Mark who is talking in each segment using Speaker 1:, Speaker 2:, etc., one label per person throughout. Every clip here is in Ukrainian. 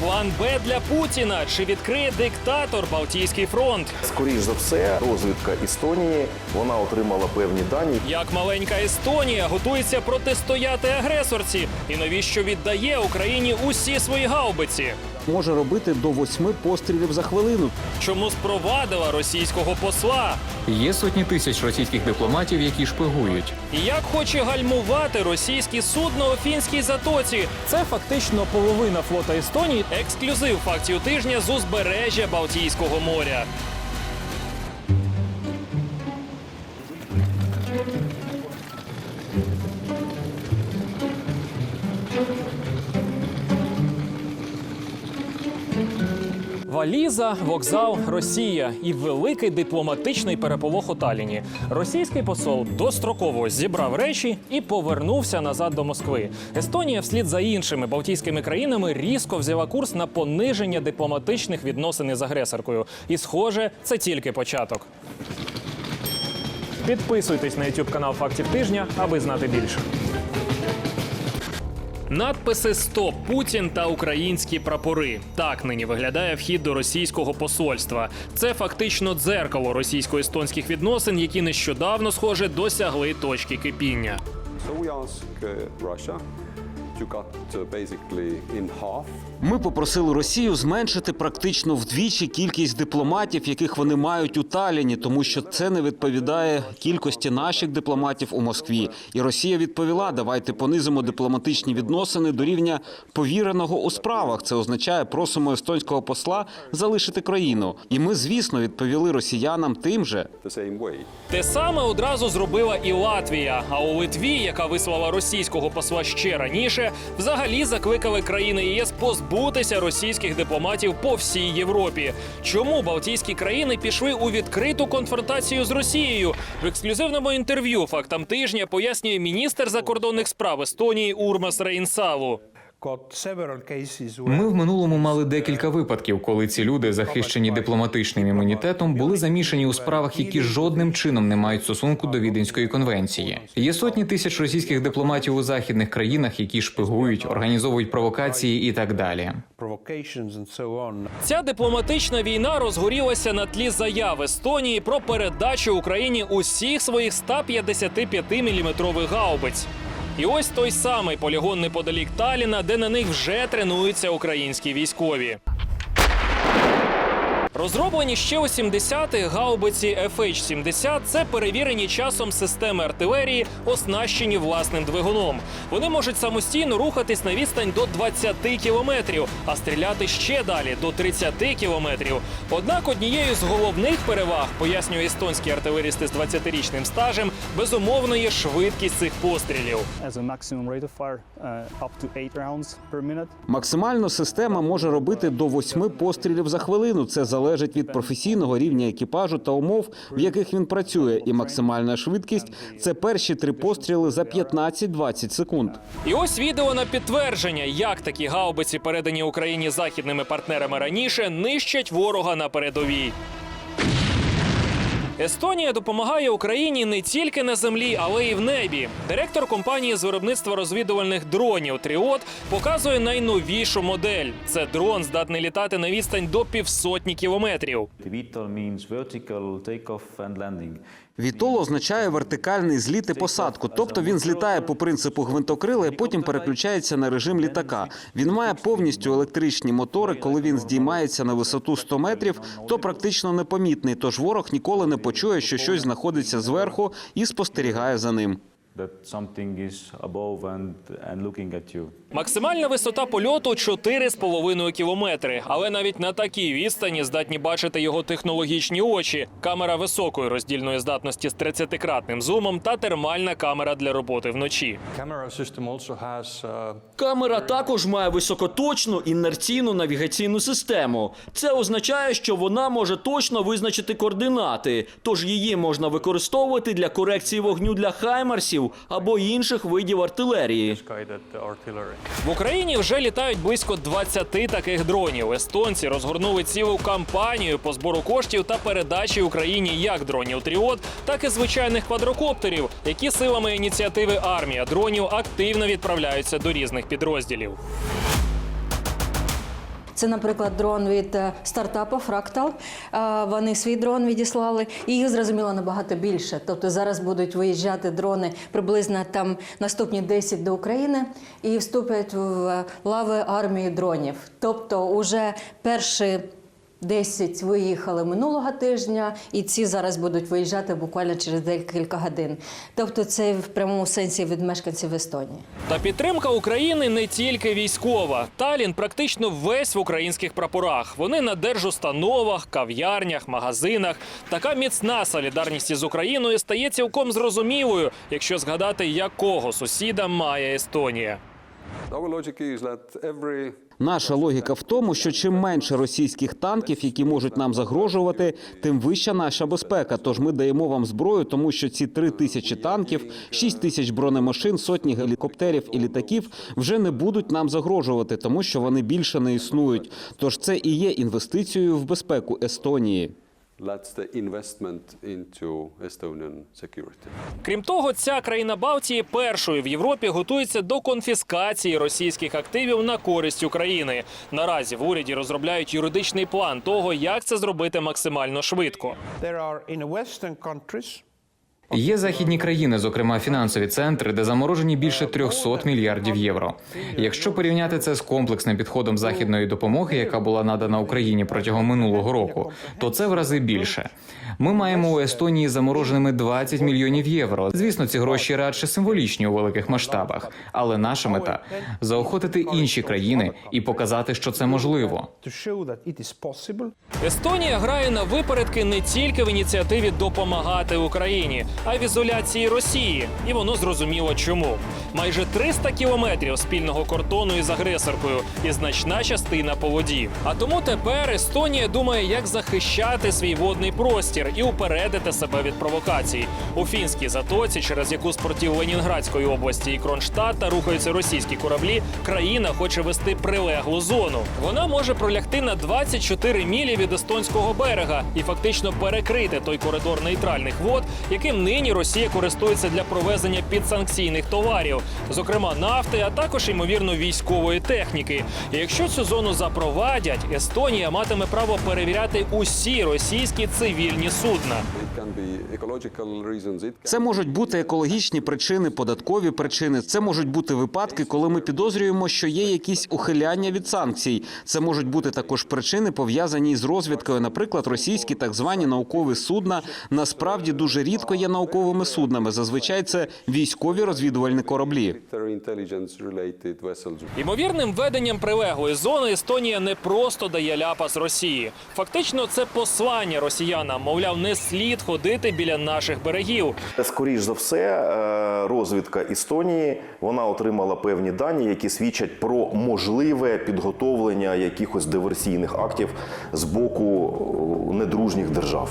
Speaker 1: План Б для Путіна чи відкриє диктатор Балтійський фронт?
Speaker 2: Скоріше за все, розвідка Естонії вона отримала певні дані.
Speaker 1: Як маленька Естонія готується протистояти агресорці, і навіщо віддає Україні усі свої гаубиці?
Speaker 3: Може робити до восьми пострілів за хвилину.
Speaker 1: Чому спровадила російського посла?
Speaker 4: Є сотні тисяч російських дипломатів, які шпигують.
Speaker 1: Як хоче гальмувати російські судно у фінській затоці? Це фактично половина флота Естонії. Ексклюзив фактів тижня з узбережжя Балтійського моря. Валіза, вокзал, Росія і великий дипломатичний переполох у Таліні. Російський посол достроково зібрав речі і повернувся назад до Москви. Естонія, вслід за іншими балтійськими країнами, різко взяла курс на пониження дипломатичних відносин з агресоркою. І, схоже, це тільки початок. Підписуйтесь на YouTube канал Фактів тижня, аби знати більше. Надписи Стоп Путін та українські прапори. Так нині виглядає вхід до російського посольства. Це фактично дзеркало російсько-естонських відносин, які нещодавно, схоже, досягли точки кипіння.
Speaker 5: So we ask uh, Russia
Speaker 3: Ми попросили Росію зменшити практично вдвічі кількість дипломатів, яких вони мають у Таліні, тому що це не відповідає кількості наших дипломатів у Москві. І Росія відповіла: давайте понизимо дипломатичні відносини до рівня повіреного у справах. Це означає, просимо естонського посла залишити країну. І ми, звісно, відповіли росіянам тим же.
Speaker 5: the same.
Speaker 1: Те саме одразу зробила і Латвія. А у Литві, яка вислала російського посла ще раніше, взагалі закликали країни ЄС позбутися російських дипломатів по всій Європі. Чому Балтійські країни пішли у відкриту конфронтацію з Росією? В ексклюзивному інтерв'ю фактам тижня пояснює міністр закордонних справ Естонії Урмас Рейнсалу.
Speaker 4: Ми в минулому мали декілька випадків, коли ці люди, захищені дипломатичним імунітетом, були замішані у справах, які жодним чином не мають стосунку до Віденської конвенції. Є сотні тисяч російських дипломатів у західних країнах, які шпигують, організовують провокації і так далі.
Speaker 1: Ця дипломатична війна розгорілася на тлі заяв Естонії про передачу Україні усіх своїх 155-мм гаубиць. І ось той самий полігон неподалік Таліна, де на них вже тренуються українські військові. Розроблені ще у 70-х гаубиці FH-70 – це перевірені часом системи артилерії, оснащені власним двигуном. Вони можуть самостійно рухатись на відстань до 20 кілометрів, а стріляти ще далі до 30 кілометрів. Однак однією з головних переваг, пояснює естонський артилеріст з 20-річним стажем, безумовно є швидкість цих пострілів.
Speaker 6: uh, up to 8 rounds per minute.
Speaker 3: Максимально система може робити до восьми пострілів за хвилину. Це залежить від професійного рівня екіпажу та умов, в яких він працює. І максимальна швидкість це перші три постріли за 15-20 секунд.
Speaker 1: І ось відео на підтвердження, як такі гаубиці, передані Україні західними партнерами раніше, нищать ворога на передовій. Естонія допомагає Україні не тільки на землі, але й в небі. Директор компанії з виробництва розвідувальних дронів Тріот показує найновішу модель. Це дрон здатний літати на відстань до півсотні кілометрів.
Speaker 7: VTOL means vertical takeoff and landing.
Speaker 3: Вітол означає вертикальний зліт і посадку, тобто він злітає по принципу гвинтокрила і потім переключається на режим літака. Він має повністю електричні мотори. Коли він здіймається на висоту 100 метрів, то практично непомітний. Тож ворог ніколи не почує, що щось знаходиться зверху і спостерігає за ним.
Speaker 7: That something is above and, and looking at you.
Speaker 1: Максимальна висота польоту 4,5 кілометри. Але навіть на такій відстані здатні бачити його технологічні очі. Камера високої роздільної здатності з 30-кратним зумом та термальна камера для роботи вночі.
Speaker 8: Камера також має високоточну інерційну навігаційну систему. Це означає, що вона може точно визначити координати, тож її можна використовувати для корекції вогню для хаймерсів або інших видів артилерії.
Speaker 1: В Україні вже літають близько 20 таких дронів. Естонці розгорнули цілу кампанію по збору коштів та передачі Україні як дронів Тріот, так і звичайних квадрокоптерів, які силами ініціативи армія дронів активно відправляються до різних підрозділів.
Speaker 9: Це, наприклад, дрон від е, стартапу Fractal. Е, Вони свій дрон відіслали, і їх зрозуміло набагато більше. Тобто зараз будуть виїжджати дрони приблизно там наступні 10 до України і вступлять в лави армії дронів. Тобто, уже перші 10 виїхали минулого тижня, і ці зараз будуть виїжджати буквально через декілька годин. Тобто, це в прямому сенсі від мешканців Естонії.
Speaker 1: Та підтримка України не тільки військова. Талін практично весь в українських прапорах. Вони на держустановах, кав'ярнях, магазинах. Така міцна солідарність із Україною стає цілком зрозумілою, якщо згадати, якого сусіда має Естонія.
Speaker 3: Наша логіка в тому, що чим менше російських танків, які можуть нам загрожувати, тим вища наша безпека. Тож ми даємо вам зброю, тому що ці три тисячі танків, шість тисяч бронемашин, сотні гелікоптерів і літаків вже не будуть нам загрожувати, тому що вони більше не існують. Тож це і є інвестицією в безпеку Естонії.
Speaker 5: That's the investment into Estonian security.
Speaker 1: Крім того, ця країна Балтії першою в Європі готується до конфіскації російських активів на користь України. Наразі в уряді розробляють юридичний план того, як це зробити максимально швидко.
Speaker 10: There are in Western countries
Speaker 4: Є західні країни, зокрема фінансові центри, де заморожені більше 300 мільярдів євро. Якщо порівняти це з комплексним підходом західної допомоги, яка була надана Україні протягом минулого року, то це в рази більше. Ми маємо у Естонії замороженими 20 мільйонів євро. Звісно, ці гроші радше символічні у великих масштабах, але наша мета заохотити інші країни і показати, що це можливо.
Speaker 1: Естонія грає на випередки не тільки в ініціативі допомагати Україні, а й в ізоляції Росії. І воно зрозуміло чому. Майже 300 кілометрів спільного кордону із агресоркою і значна частина по воді. А тому тепер Естонія думає, як захищати свій водний простір і упередити себе від провокацій. У фінській затоці, через яку з портів Ленінградської області і Кронштадта рухаються російські кораблі, країна хоче вести прилеглу зону. Вона може пролягти на 24 мілі від естонського берега і фактично перекрити той коридор нейтральних вод, яким нині Росія користується для провезення підсанкційних товарів, зокрема нафти, а також ймовірно військової техніки. І якщо цю зону запровадять, Естонія матиме право перевіряти усі російські цивільні судна.
Speaker 3: Це можуть бути екологічні причини, податкові причини. Це можуть бути випадки, коли ми підозрюємо, що є якісь ухиляння від санкцій. Це можуть бути також причини, пов'язані з розвідкою. Наприклад, російські так звані наукові судна насправді дуже рідко є науковими суднами. Зазвичай це військові розвідувальні кораблі.
Speaker 1: Ймовірним веденням прилеглої зони Естонія не просто дає ляпас Росії. Фактично, це послання росіянам. Мовляв, не слід ходити біля наших берегів.
Speaker 2: Скоріш за все, е, розвідка Естонії вона отримала певні дані, які свідчать про можливе підготовлення якихось диверсійних актів з боку е, недружніх держав.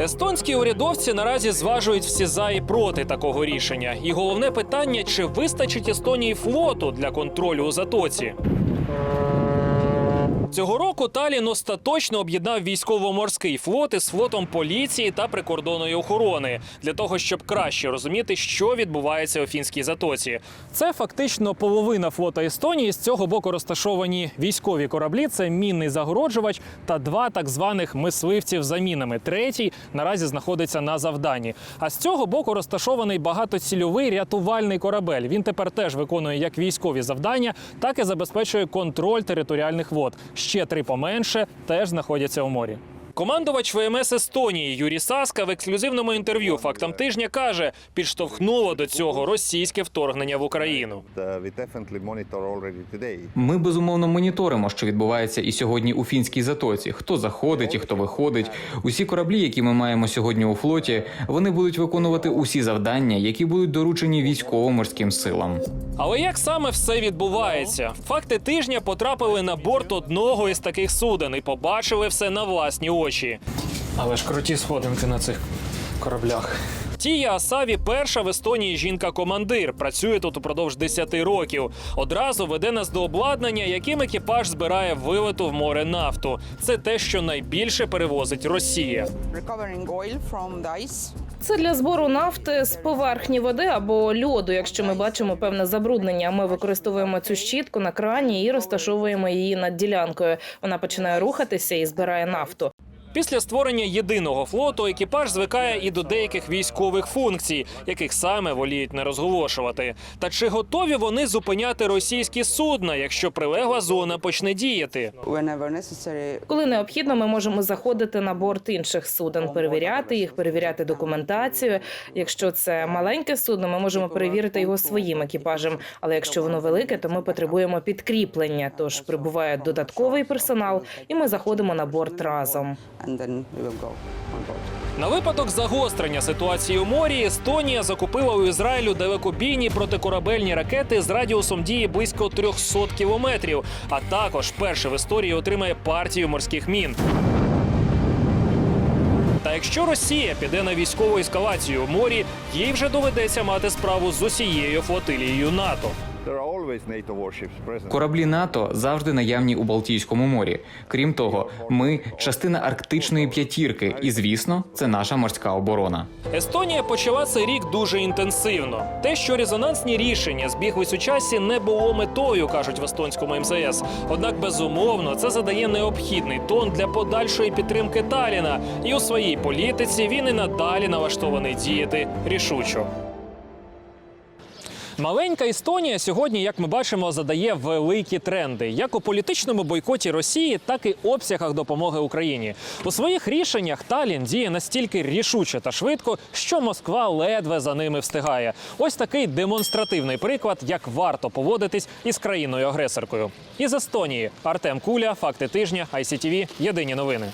Speaker 1: Естонські урядовці наразі зважують всі за і проти такого рішення. І головне питання: чи вистачить Естонії флоту для контролю у затоці? Цього року Талін остаточно об'єднав військово-морський флот із флотом поліції та прикордонної охорони для того, щоб краще розуміти, що відбувається у фінській затоці. Це фактично половина флота Естонії. З цього боку розташовані військові кораблі. Це мінний загороджувач та два так званих мисливців за мінами. Третій наразі знаходиться на завданні. А з цього боку розташований багатоцільовий рятувальний корабель. Він тепер теж виконує як військові завдання, так і забезпечує контроль територіальних вод. Ще три поменше теж знаходяться у морі. Командувач ВМС Естонії Юрій Саска в ексклюзивному інтерв'ю фактам тижня каже, підштовхнуло до цього російське вторгнення в Україну.
Speaker 4: Ми безумовно моніторимо, що відбувається і сьогодні у фінській затоці. Хто заходить і хто виходить. Усі кораблі, які ми маємо сьогодні у флоті, вони будуть виконувати усі завдання, які будуть доручені військово-морським силам.
Speaker 1: Але як саме все відбувається? Факти тижня потрапили на борт одного із таких суден і побачили все на власні очі. Але ж круті сходинки на цих кораблях. Тія Асаві перша в Естонії жінка-командир. Працює тут упродовж 10 років. Одразу веде нас до обладнання, яким екіпаж збирає вилету в море нафту. Це те, що найбільше перевозить Росія.
Speaker 11: Це для збору нафти з поверхні води або льоду. Якщо ми бачимо певне забруднення, ми використовуємо цю щітку на крані і розташовуємо її над ділянкою. Вона починає рухатися і збирає нафту.
Speaker 1: Після створення єдиного флоту екіпаж звикає і до деяких військових функцій, яких саме воліють не розголошувати. Та чи готові вони зупиняти російські судна, якщо прилегла зона почне діяти?
Speaker 11: Коли необхідно, ми можемо заходити на борт інших суден, перевіряти їх, перевіряти документацію. Якщо це маленьке судно, ми можемо перевірити його своїм екіпажем. Але якщо воно велике, то ми потребуємо підкріплення. Тож прибуває додатковий персонал, і ми заходимо на борт разом.
Speaker 1: На випадок загострення ситуації у морі Естонія закупила у Ізраїлю далекобійні протикорабельні ракети з радіусом дії близько 300 кілометрів, а також перше в історії отримає партію морських мін. Та якщо Росія піде на військову ескалацію у морі, їй вже доведеться мати справу з усією флотилією НАТО.
Speaker 4: Кораблі НАТО завжди наявні у Балтійському морі. Крім того, ми частина арктичної п'ятірки, і звісно, це наша морська оборона.
Speaker 1: Естонія почала цей рік дуже інтенсивно. Те, що резонансні рішення збіглись у часі, не було метою, кажуть в естонському МЗС. Однак, безумовно, це задає необхідний тон для подальшої підтримки Таліна, і у своїй політиці він і надалі налаштований діяти рішучо. Маленька Естонія сьогодні, як ми бачимо, задає великі тренди як у політичному бойкоті Росії, так і обсягах допомоги Україні. У своїх рішеннях Талін діє настільки рішуче та швидко, що Москва ледве за ними встигає. Ось такий демонстративний приклад, як варто поводитись із країною-агресоркою. Із Естонії Артем Куля, факти тижня, ICTV, Єдині новини.